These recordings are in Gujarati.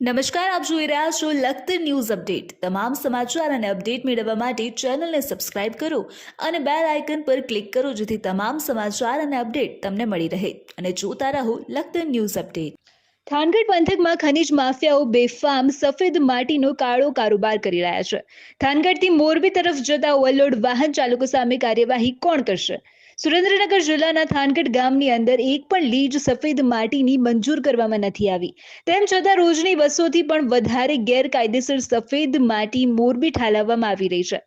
નમસ્કાર, આપ જોઈ રહ્યા છો લખત ન્યૂઝ અપડેટ. તમામ સમાચાર અને અપડેટ મેળવવા માટે ચેનલને સબસ્ક્રાઇબ કરો અને બેલ આઇકન પર ક્લિક કરો જેથી તમામ સમાચાર અને અપડેટ તમને મળી રહે. અને જોતા રહો લખત ન્યૂઝ અપડેટ. થાનગઢ પંથકમાં ખનીજ માફિયાઓ બેફામ સફેદ માટીનો કાળો કારોબાર કરી રહ્યા છે. થાનગઢથી મોરબી તરફ જતા ઓવરલોડ વાહન ચાલકો સામે કાર્યવાહી કોણ કરશે? સુરેન્દ્રનગર જિલ્લાના થાનગઢ ગામની અંદર એક પણ લીજ સફેદ માટીની મંજૂર કરવામાં નથી આવી. તેમ છતાં રોજની બસોથી પણ વધારે ગેરકાયદેસર સફેદ માટી મોરબી ઠાલવવામાં આવી રહી છે.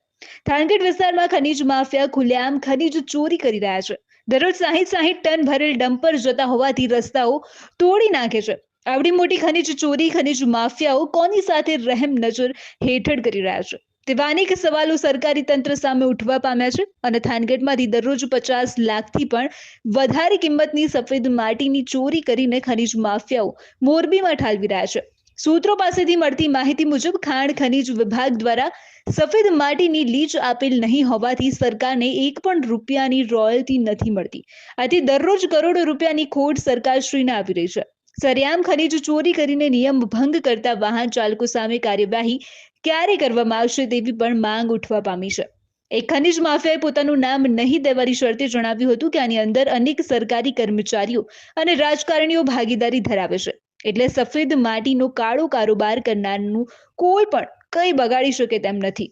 થાનગઢ વિસ્તારમાં ખનીજ માફિયા, ખુલ્લેઆમ ખનીજ ચોરી કરી રહ્યા છે. દરરોજ સાહીઠ સાહીઠ ટન ભરેલ ડમ્પર જતા હોવાથી રસ્તાઓ તોડી નાખે છે. આવડી મોટી ખનીજ ચોરી, ખનીજ માફિયાઓ કોની સાથે રહેમ નજર હેઠળ કરી રહ્યા છે? તેવા સવાલો સરકારી તંત્ર સામે ઉઠવા પામ્યા છે અને થાનગઢમાંથી દરરોજ પચાસ લાખથી પણ વધારે કિંમતની સફેદ માટીની ચોરી કરીને ખનીજ માફિયાઓ મોરબીમાં ઠાલવી રહ્યા છે. સૂત્રો પાસેથી મળતી માહિતી મુજબ ખાણ ખનીજ વિભાગ દ્વારા સફેદ માટીની લીજ આપેલ નહીં હોવાથી સરકારને એક પણ રૂપિયાની રોયલ્ટી નથી મળતી. આથી દરરોજ કરોડો રૂપિયાની ખોટ સરકારશ્રીને આવી રહી છે. સરેઆમ ખનીજ ચોરી કરીને નિયમ ભંગ કરતા વાહન ચાલકો સામે કાર્યવાહી ક્યારે કરવામાં આવશે તેવી પણ માંગ ઉઠવા પામી છે. એક ખનિજ માફિયાએ પોતાનું નામ નહીં દેવાની શરતે જણાવ્યું હતું કે આની અંદર અનેક સરકારી કર્મચારીઓ અને રાજકારણીઓ ભાગીદારી ધરાવે છે. એટલે સફેદ માટીનો કાળો કારોબાર કરનારનું કોઈ પણ કંઈ બગાડી શકે તેમ નથી.